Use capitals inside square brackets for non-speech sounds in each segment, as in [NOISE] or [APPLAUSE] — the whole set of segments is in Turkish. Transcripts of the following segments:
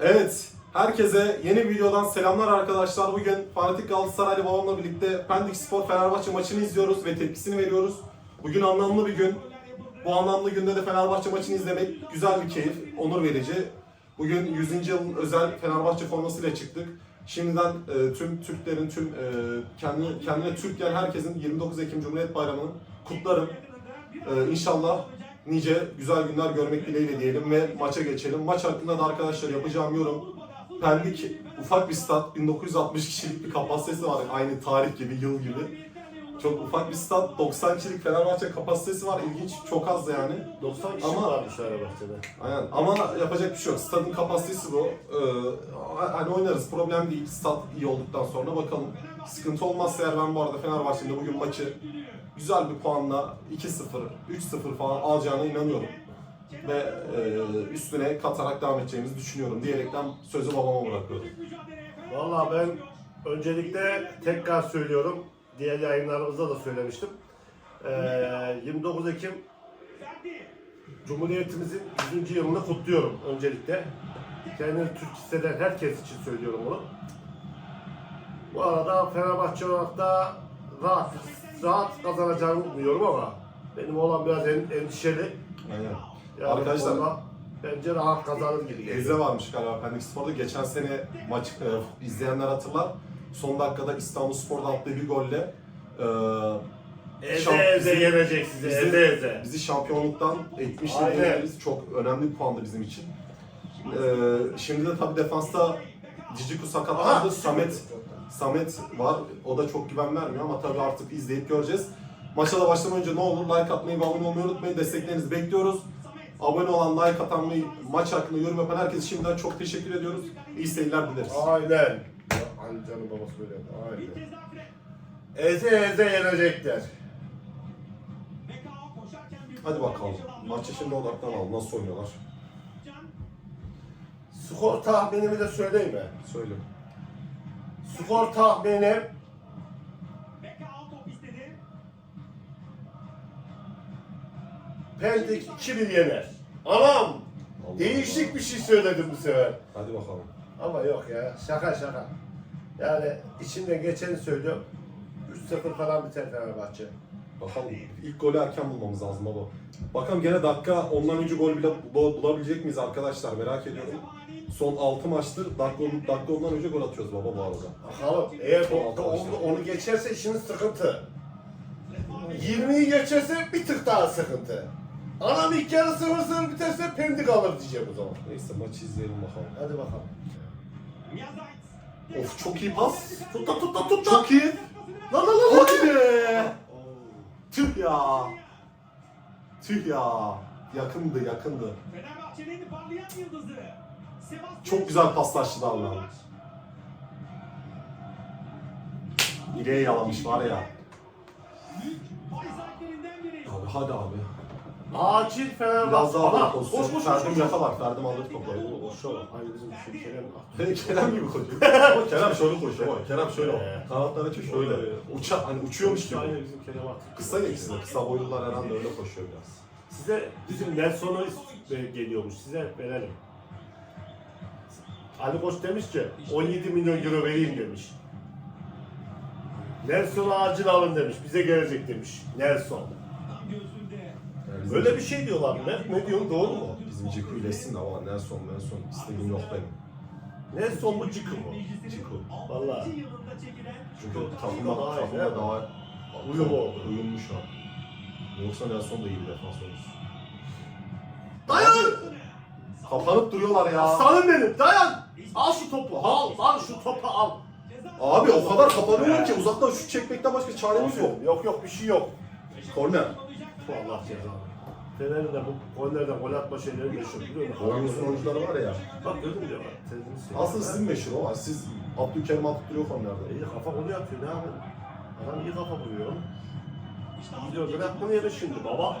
Evet, herkese yeni videodan selamlar arkadaşlar. Bugün Fanatik Galatasaraylı babamla birlikte Pendik Spor Fenerbahçe maçını izliyoruz ve tepkisini veriyoruz. Bugün anlamlı bir gün. Bu anlamlı günde de Fenerbahçe maçını izlemek güzel bir keyif, onur verici. Bugün 100. yılın özel Fenerbahçe formasıyla çıktık. Şimdiden e, tüm Türklerin, tüm e, kendi, kendine Türk diyen herkesin 29 Ekim Cumhuriyet Bayramı'nı kutlarım. E, inşallah nice güzel günler görmek dileğiyle diyelim ve maça geçelim. Maç hakkında da arkadaşlar yapacağım yorum. Pendik ufak bir stat, 1960 kişilik bir kapasitesi var. Aynı tarih gibi, yıl gibi. Çok ufak bir stat, 90 kişilik Fenerbahçe kapasitesi var. İlginç, çok az yani. 90 kişi Ama- varmış Fenerbahçe'de. Aynen. Ama yapacak bir şey yok. Stadın kapasitesi bu. Ee, hani oynarız. Problem değil. Stad iyi olduktan sonra bakalım. Sıkıntı olmazsa eğer ben bu arada Fenerbahçe'nin de bugün maçı güzel bir puanla 2-0, 3-0 falan alacağına inanıyorum. Ve e, üstüne katarak devam edeceğimizi düşünüyorum diyerekten sözü babama bırakıyorum. Valla ben öncelikle tekrar söylüyorum. Diğer yayınlarımızda da söylemiştim. Ee, 29 Ekim Cumhuriyetimizin 100. yılını kutluyorum öncelikle. Kendini Türk hisseden herkes için söylüyorum bunu. Bu arada Fenerbahçe olarak da rahat, rahat kazanacağını umuyorum ama benim olan biraz en, endişeli. Aynen. Yani Arkadaşlar- Bence rahat kazanır gibi geliyor. Eze varmış galiba Pendik Spor'da. Geçen sene maç e, izleyenler hatırlar. Son dakikada İstanbul Spor'da attığı bir golle e, Eze Şamp- eze bizi- yenecek sizi, bizi- eze eze. bizi şampiyonluktan etmişti. Aynen. diyebiliriz. Çok önemli bir puandı bizim için. Ee, şimdi de tabii defansta Ciciku sakatlandı. Aha! Samet Samet var. O da çok güven vermiyor ama tabii artık izleyip göreceğiz. Maça da başlamadan önce ne olur like atmayı ve abone olmayı unutmayın. Desteklerinizi bekliyoruz. Abone olan, like atan ve maç hakkında yorum yapan herkese şimdiden çok teşekkür ediyoruz. İyi seyirler dileriz. Aynen. Ali Can'ın babası böyle. Aynen. Eze eze yenecekler. Hadi bakalım. Maça şimdi odaklanalım. Nasıl oynuyorlar? Skor tahminimi de söyleyeyim mi? Söyle. Skor tahminim Pendik 2-1 yener. Anam! Allah Değişik bir şey söyledim bu sefer. Hadi bakalım. Ama yok ya. Şaka şaka. Yani içimden geçeni söylüyorum. 3-0 falan biter Fenerbahçe. Bakalım ilk golü erken bulmamız lazım baba. Bakalım gene dakika ondan önce gol bile bu- bulabilecek miyiz arkadaşlar merak ediyorum. Son 6 maçtır dakika, dakika ondan önce gol atıyoruz baba bu arada. Bakalım. Eğer o- onu, onu geçerse işiniz sıkıntı. 20'yi geçerse bir tık daha sıkıntı. Anam ilk yarı 0-0 biterse pendik alır diyeceğim o zaman. Neyse maçı izleyelim bakalım. Hadi bakalım. Of çok iyi pas. Tut da tut da tut da. Çok iyi. Lan lan lan. Hadi be. Tüh ya. Tüh ya. Yakındı yakındı. Fenerbahçe'nin parlayan yıldızı. Çok güzel paslaştılar lan. İleğe yalamış var ya. Abi hadi abi. Acil Fenerbahçe. Biraz daha Aha, da koş pozisyon. koş koş. Ferdim koş. yakalar. Ferdim alır topu. Boşa bak. Hayır bizim şu [LAUGHS] Kerem. Kerem gibi koşuyor. [LAUGHS] Ama Kerem şöyle koşuyor. ama Kerem şöyle. Ee. Kanatları açıyor şöyle. Uça, hani uçuyormuş gibi. Aynen bizim Kerem artık. Kısa ya ikisi de. Kısa boylular herhalde öyle koşuyor biraz. Size bizim Nelson'u geliyormuş. Size verelim. Ali Koç demiş ki 17 milyon euro vereyim demiş. Nelson'u acil alın demiş. Bize gelecek demiş. Nelson. Tam göğsünde. Yani bizim- Öyle bir şey diyorlar ne? Ne diyorsun doğru mu? Bizim Ciku iyileşsin de ama Nelson, Nelson istediğim yok benim. Nelson mu Ciku mu? Ciku. Çekilen Çünkü Daha takımda, iyi, takımda değil mi? daha Uyum oldu. Uyumlu şu an. Yoksa Nelson da iyi bir defans oyuncusu. Dayan! Kapanıp duruyorlar ya. Aslanım benim dayan! Al şu topu al al şu topu al. Abi o kadar kapanıyor ki uzaktan şut çekmekten başka çaremiz yok. Yok yok bir şey yok. Korner. Allah cezanı. Fener'in de bu gollerden gol atma şeyleri meşhur biliyor musun? Oyuncusun oyuncuları var ya. Bak gördün söylüyor. Aslında sizin meşhur o var. Siz Abdülkerim atıp duruyor kornerde. İyi kafa golü atıyor ne yapalım? Adam iyi kafa vuruyor. Gidiyor böyle aklını yemiş şimdi baba.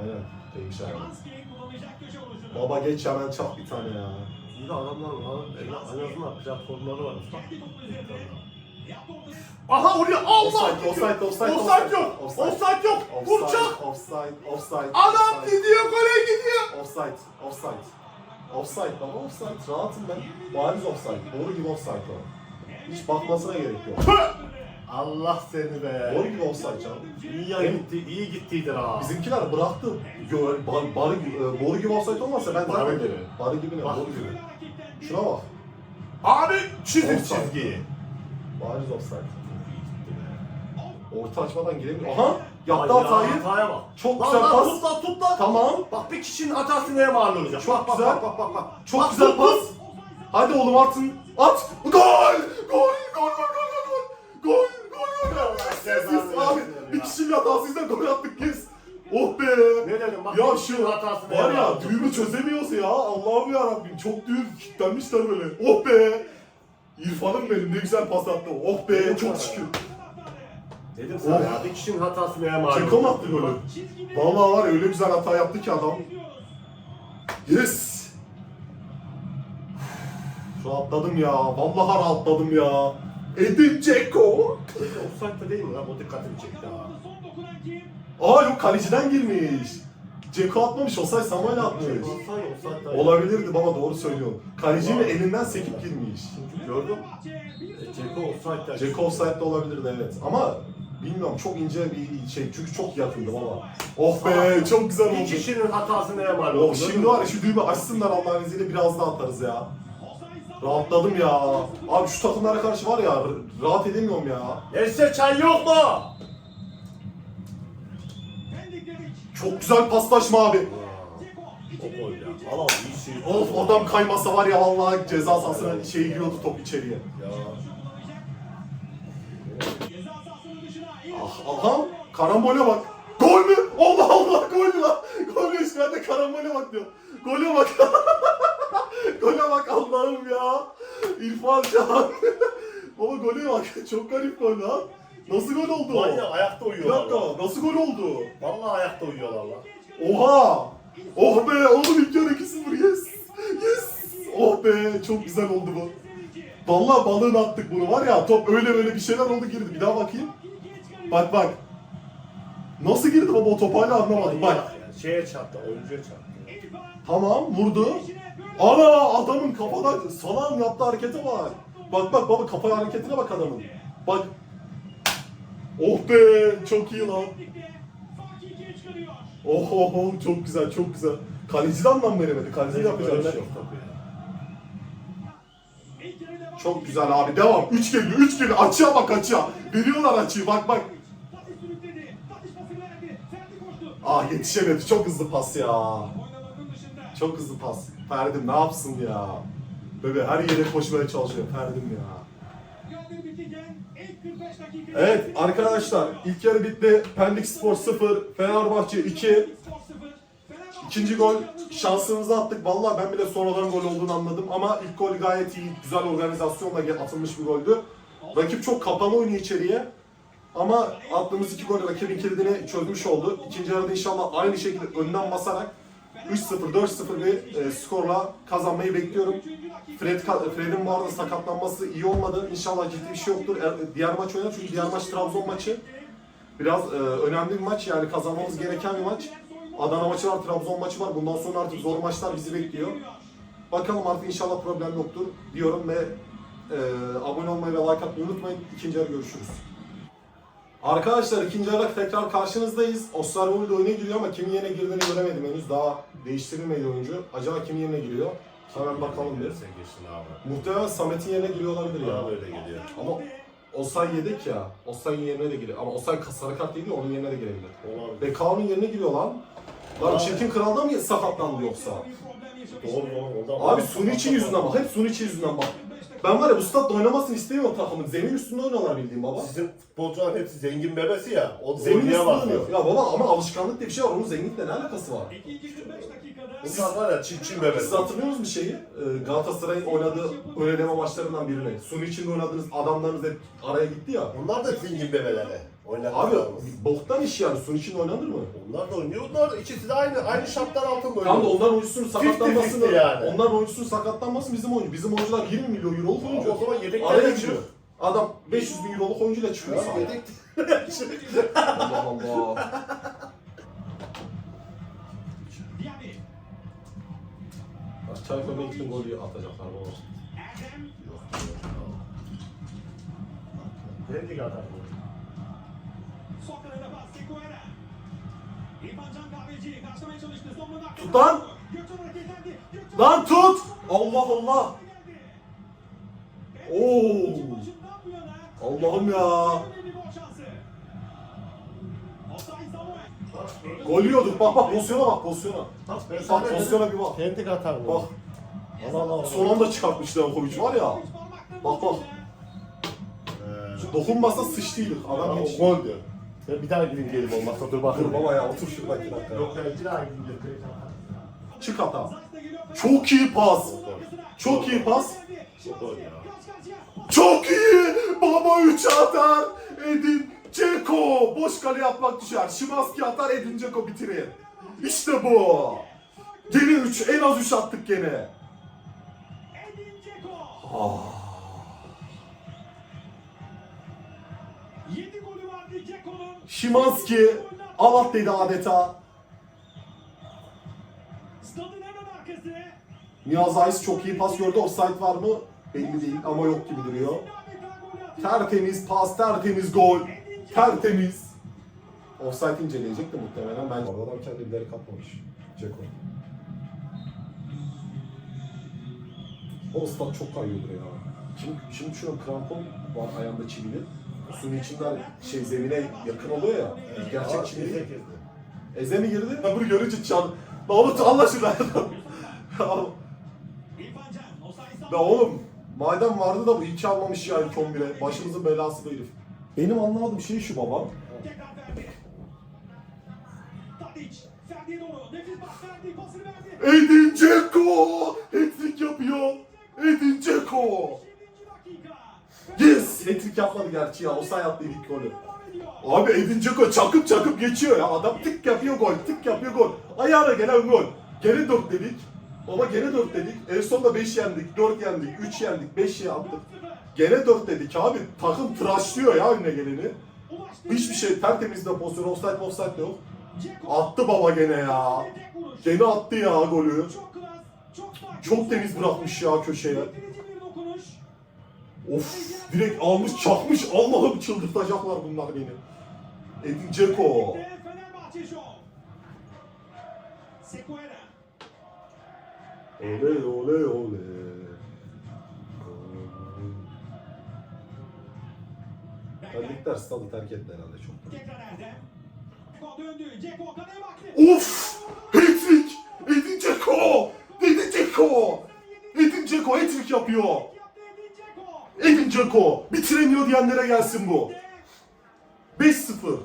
Aynen. Köşe vuruşunu. Baba geç hemen çap bir tane ya. İyi de adamlar var. En azından platformları var. Ortası. Aha oraya Allah! Offside, offside, offside, Offside yok! offside. Offside yok! Vuracak! Offside, offside, offside. Adam offside, gidiyor gole gidiyor! Offside, offside. Offside baba offside. Rahatım ben. Bariz offside. Doğru gibi offside o. Hiç bakmasına gerek yok. Allah seni be. Doğru gibi offside canım. İyi ya gitti, iyi gittiydir ha. Bizimkiler bıraktı. Gö- bar, barı, e, boru gibi offside olmasa ben Barı zaten gibi. Barı gibi ne? Bak. Boru gibi. Şuna bak. Abi çizim Offside. çizgiyi. Bariz offside. Orta açmadan giremiyor. Aha! Yaptı Ay ya, hatayı. Hataya bak. Çok Lan güzel lan, pas. Tut lan tut lan. Tamam. Bak bir kişinin hatası neye mal olacak? Çok bak, güzel. Bak bak bak bak. Çok Bak, güzel pas. Hadi oğlum atın. At. Gol! Gol! Gol! Gol! Gol! Gol! Gol! Yes, Abi bir ya. kişinin hatasıyla gol attık biz. Oh be! Ne dedim bak Ya şu hatası neye var ya düğümü çözemiyoruz ya. Allah'ım ya Rabbim çok düğüm kilitlenmişler böyle. Oh be! İrfan'ım benim ne güzel pas attı. Oh be çok şükür. Dedim sana Oh. ya bir kişinin hatası neye mal olacak? Ceko mu attı golü? Vallahi var ya öyle güzel hata yaptı ki adam. Yes! Rahatladım ya. Vallahi rahatladım ya. Edin Ceko. Offside'da değil mi lan? O dikkatimi çekti ha. Aa yok kaleciden girmiş. Ceko atmamış, Osay Samuel atmış. Offside, offside'da. Olabilirdi baba doğru söylüyorsun. Kalecinin elinden sekip girmiş. Gördüm. E, Ceko offside'da. Ceko offside'de olabilirdi evet. Ama bilmiyorum çok ince bir şey çünkü çok yakındı baba. Oh be çok güzel oldu. kişinin hatası neye mal oldu? Oh şimdi var ya şu düğümü açsınlar Allah'ın izniyle biraz daha atarız ya. Rahatladım ya. Abi şu takımlara karşı var ya rahat edemiyorum ya. Neyse çay yok mu? Çok güzel paslaşma abi. O gol ya. Al iyi şey. Of adam kaymasa var ya vallahi ceza sahasına şey giriyordu top içeriye. Ya. Ah, aha karambole bak. Gol mü? Allah Allah gol mü lan? Gol mü ben de karambole bak diyorum. Gole bak. [LAUGHS] [LAUGHS] gole bak Allah'ım ya. İrfan Can. [LAUGHS] Baba gole bak. [LAUGHS] Çok garip gol lan. Nasıl gol oldu? Manyak ayakta Bir uyuyorlar. lan. dakika nasıl gol oldu? Vallahi ayakta uyuyorlar lan. Oha! Oh be oğlum ilk yarı 2-0 yes! Yes! Oh be çok güzel oldu bu. Vallahi balığını attık bunu var ya top öyle böyle bir şeyler oldu girdi. Bir daha bakayım. Bak bak. Nasıl girdi baba o top hala anlamadım. Bak. Şeye çarptı, oyuncuya çarptı. Tamam vurdu. Ana adamın kafadan salam yaptığı harekete bak. Bak bak baba kafa hareketine bak adamın. Bak. Oh be çok iyi lan. Oh oh oh çok güzel çok güzel. Kaleci de anlam veremedi. Kaleci yapacağım bir şey yok tabii. Çok güzel abi devam. 3 geliyor 3 geliyor. Açığa bak açığa. Veriyorlar açıyı bak bak. Ah yetişemedi. Çok hızlı pas ya. Çok hızlı pas. Ferdim ne yapsın ya. Bebe her yere koşmaya çalışıyor Ferdim ya. Evet arkadaşlar ilk yarı bitti. Pendik Spor 0, Fenerbahçe 2. İkinci gol şansımızı attık. Vallahi ben bile sonradan gol olduğunu anladım ama ilk gol gayet iyi, güzel organizasyonla atılmış bir goldü. Rakip çok kapalı oynuyor içeriye. Ama attığımız iki gol rakibin kilidini çözmüş oldu. İkinci yarıda inşallah aynı şekilde önden basarak 3-0, 4-0 bir e, skorla kazanmayı bekliyorum. Fred, Fred'in bu arada sakatlanması iyi olmadı. İnşallah ciddi bir şey yoktur. E, Diğer maç oynar çünkü diğer maç Trabzon maçı. Biraz e, önemli bir maç yani kazanmamız gereken bir maç. Adana maçı var, Trabzon maçı var. Bundan sonra artık zor maçlar bizi bekliyor. Bakalım artık inşallah problem yoktur diyorum ve e, abone olmayı ve like atmayı unutmayın. İkinci yarı görüşürüz. Arkadaşlar ikinci yarı tekrar karşınızdayız. Osterwolde oyuna giriyor ama kimin yerine girdiğini göremedim henüz. Daha değiştirilmedi oyuncu. Acaba kimin yerine giriyor? Hemen bakalım bir. Sen geçsin abi. Muhtemelen Samet'in yerine giriyor olabilir ya. Bana öyle geliyor. Ama Osay yedek ya. Osay'ın yerine de giriyor. Ama Osay sarı kart değil onun yerine de girebilir. Olabilir. Bekao'nun yerine giriyor lan. Lan Aa. Çirkin Kral'da mı sakatlandı yoksa? Doğru doğru. Ondan Abi Sunichi yüzünden bak. Hep Sunichi yüzünden bak. Ben var ya bu statta oynamasını istemiyorum takımın. Zemin üstünde oynuyorlar bildiğim baba. Sizin futbolcuların hepsi zengin bebesi ya. O Zemin üstünde oynayamaz oynuyor. ya. Ya baba ama alışkanlık diye bir şey var. Onun zenginlikle ne alakası var? Bunlar var ya çin çin Siz bebesi. hatırlıyor musunuz bir şeyi? Ee, Galatasaray'ın oynadığı öneleme maçlarından birini. Sunichi'nin oynadığınız adamlarınız hep araya gitti ya. Onlar da zengin bebeleri. Abi Oynatmıyor. boktan iş yani. Sunichi'nin oynanır mı? Onlar da oynuyor. Onlar ikisi de aynı aynı şartlar altında oynuyor. Tam da onların oyuncusunun sakatlanmasını, fifty yani. onların oyuncusunun sakatlanması bizim oyuncu. Bizim oyuncular 20 milyon euroluk oyuncu. o zaman Araya çıkıyor. giriyor. Adam 500 bin euroluk oyuncuyla çıkıyor Ya [LAUGHS] sahaya. [LAUGHS] yedek Allah Allah. Çaykur Menkit'in golü atacaklar baba. Erdem. Pendik atar bu. Tut lan! Lan tut! Allah Allah! Oo! Allah'ım ya! gol yiyorduk bak bak pozisyona bak pozisyona. Bak pozisyona bir bak. Pendik atar bu. Bak Allah Allah. son anda çıkartmış Levakovic var ya. Bak bak. Ee, Dokunmasa sıçtıydık. Adam gol diyor. Ben bir daha gideyim gelip olmazsa dur Dur bakın. baba ya otur şurada iki dakika. Yok ben bir daha gideyim diyor. Çık hata. Çok iyi pas. Çok iyi pas. Gol ya. Çok iyi. Baba 3 atar. Edin Ceko. Boş kale atmak düşer. Şimanski atar Edin Ceko bitirir. İşte bu. Gene 3. En az 3 attık gene. Ah. 7 golü vardı Dzeko'nun. Şimanski Allah dedi adeta. Stadın hemen arkası. Niyaz Ayız çok iyi pas gördü. Offside var mı? Belli değil ama yok gibi duruyor. Tertemiz pas, tertemiz gol. Tertemiz. Offside inceleyecekti muhtemelen. Ben adam kendi bilerek atmamış. Ceko. O stat çok kayıyordur ya. Şimdi, şimdi şu an krampon var ayağında çivili. Suyun içinden şey zemine yakın oluyor ya. Gerçek çivili. Eze kezdi. Eze mi girdi? Ben bunu görünce çan. Mahmut Allah şunu. İrfan Can. Osayi [LAUGHS] Ya oğlum madem vardı da bu hiç almamış ya ilk 11'e. Başımızın belası bu herif. Benim anlamadığım şey şu baba. Tekrar Ferdi. Tadic. Ferdi'ye doğru. Nefis pas. Ferdi pasını verdi. Edin Dzeko! Hat-trick yapıyor. Edin Dzeko! 7. dakika. Yes! Hat-trick yapmadı gerçi ya. O say attı ilk golü. Abi Edin Dzeko çakıp çakıp geçiyor ya. Adam tık yapıyor gol, tık yapıyor gol. Ayağına gelen gol. Gene 4 dedik. Baba gene 4 dedik. En sonunda 5 yendik, 4 yendik, 3 yendik, 5 yendik. 4-0. Gene 4 dedik abi. Takım tıraşlıyor ya önüne geleni. Hiçbir şey tertemiz de pozisyon. Offside offside de yok. Attı baba gene ya. Gene attı ya golü. Çok temiz bırakmış ya köşeye. Of direkt almış çakmış. Allah'ım çıldırtacaklar bunlar beni. Edin Dzeko. Ole ole ole. Pendikler stadı terk etti herhalde çok. Of! Hat-trick! Edin Dzeko! Edin Dzeko! Edin Dzeko hat-trick yapıyor. Edin Dzeko. Bitiremiyor diyenlere gelsin bu. 5-0.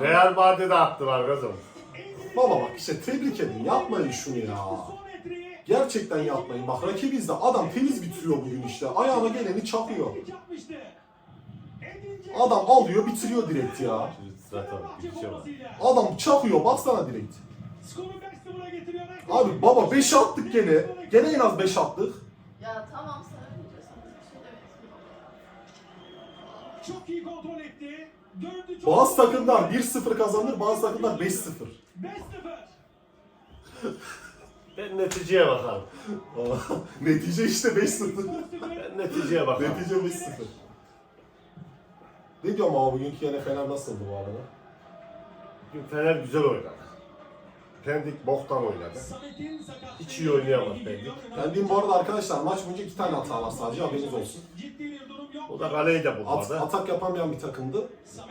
Real Madrid'e attılar kızım. Baba bak işte tebrik edin. Yapmayın şunu ya. Gerçekten yapmayın. Bak rakibiz de adam temiz bitiriyor bugün işte. Ayağına geleni çakıyor. Adam alıyor bitiriyor direkt ya. Zaten bir şey. Adam çakıyor baksana direkt. Skoru 5-0'a getiriyor. Abi baba 5 attık gene. Gene en az 5 attık. Ya tamam Çok iyi kontrol etti. Döndü çok Bazı takımlar 1-0 kazanır, bazı takımlar 5-0. 5-0. [LAUGHS] Ben neticeye bakarım. Netice işte 5-0. Ben neticeye bakarım. Netice 5-0. Ne diyorum ama bugünkü yine Fener nasıldı bu arada? Bugün Fener güzel oynadı. Pendik boktan oynadı. Hiç iyi oynayamaz Pendik. Ben diyeyim bu arada arkadaşlar maç boyunca 2 tane hata var sadece haberiniz olsun. O da kaleyi de At, bulmadı. atak yapamayan bir takımdı.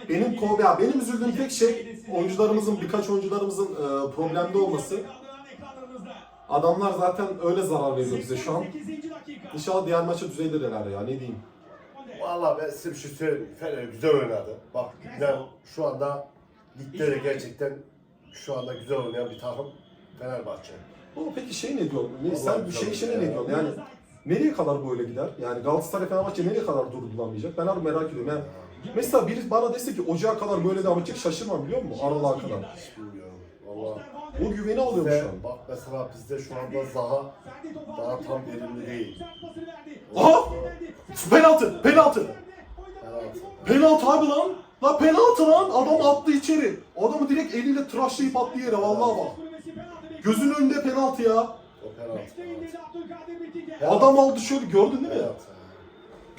Benim yeni- ko ya benim üzüldüğüm tek şey oyuncularımızın birkaç oyuncularımızın e, problemli olması. Adamlar zaten öyle zarar veriyor bize şu an. 88. dakika. İnşallah diğer maça düzelir herhalde ya ne diyeyim. Valla ben size bir şey söyleyeyim. Fener güzel oynadı. Bak ben şu anda ligde de gerçekten şu anda güzel oynayan bir takım Fenerbahçe. Ama peki şey ne diyorsun? Ne, sen bir şey işine ne diyorsun? Yani nereye kadar böyle gider? Yani Galatasaray Fenerbahçe nereye kadar durdurulamayacak? Ben harbi merak ediyorum. Yani mesela biri bana dese ki ocağa kadar böyle devam edecek şaşırmam biliyor musun? Aralığa kadar. Hiç bilmiyorum. Valla. O güveni alıyorum Ve şu an. bak mesela bizde şu anda Zaha daha tam verimli değil. Aha! Penaltı! Penaltı. Penaltı abi lan! La penaltı lan! Adam attı içeri. Adamı direkt eliyle tıraşlayıp attı yere vallahi bak. Gözünün önünde penaltı ya. O penaltı. Adam aldı şöyle gördün değil mi? Penaltı.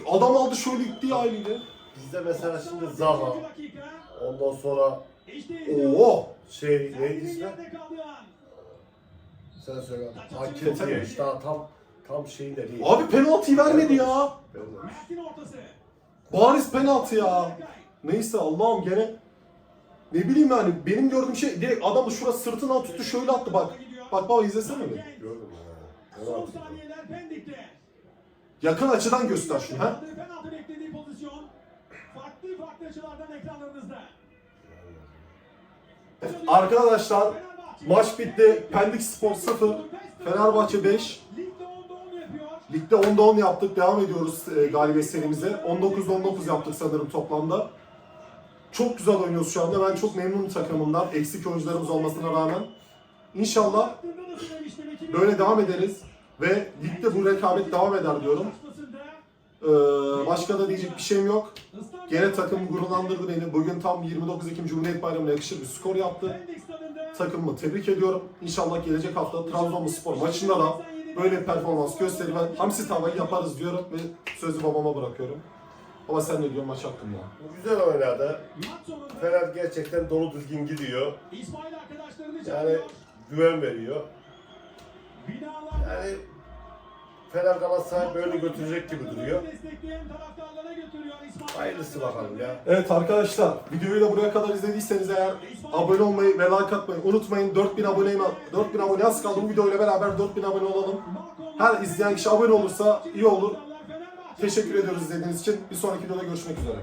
Adam aldı şöyle itti ya eliyle. Bizde mesela şimdi Zaha, 98. dakika. ondan sonra İşte. Oo. şey neydi an. Sen söyle. Hakim Tete diye işte daha tam tam şeyinde değil. Abi penaltıyı vermedi ya. Ben de-. Bariz penaltı ya. Neyse Allah'ım gene ne bileyim yani benim gördüğüm şey direkt adamı şurası sırtından tuttu şöyle attı bak. Bak baba izlesene mi? Gördüm ya. Son saniyeler Pendik'te. Yakın açıdan göster şunu ha. Penaltı beklediği pozisyon. Farklı farklı açılardan ekranlarınızda. Arkadaşlar maç bitti. Pendik Spor 0, Fenerbahçe 5. Ligde 10'da 10 yapıyor. Ligde 10'da 10 yaptık. Devam ediyoruz e, galibiyet serimize. 19'da 19 yaptık sanırım toplamda. Çok güzel oynuyoruz şu anda. Ben çok memnunum takımımdan. Eksik oyuncularımız olmasına rağmen. İnşallah böyle devam ederiz. Ve ligde bu rekabet devam eder diyorum. Ee, başka da diyecek bir şeyim yok. Gene takım gururlandırdı beni. Bugün tam 29 Ekim Cumhuriyet Bayramı'na yakışır bir skor yaptı. Takımımı tebrik ediyorum. İnşallah gelecek hafta Trabzonspor maçında da böyle performans gösterir. Ben hamsi tavayı yaparız diyorum ve sözü babama bırakıyorum. Baba sen ne diyorsun maç hakkında? Bu güzel oynadı. Fener gerçekten dolu düzgün gidiyor. İsmail arkadaşlarını Yani güven veriyor. Binalar Yani Fener Galatasaray böyle götürecek gibi duruyor. Destekleyen taraftarlara götürüyor İsmail. Hayırlısı bakalım ya. Evet arkadaşlar videoyu da buraya kadar izlediyseniz eğer abone olmayı ve like atmayı unutmayın. 4000 aboneyim 4000 abone az kaldı bu videoyla beraber 4000 abone olalım. Her izleyen kişi abone olursa iyi olur. Teşekkür ediyoruz izlediğiniz için. Bir sonraki videoda görüşmek üzere.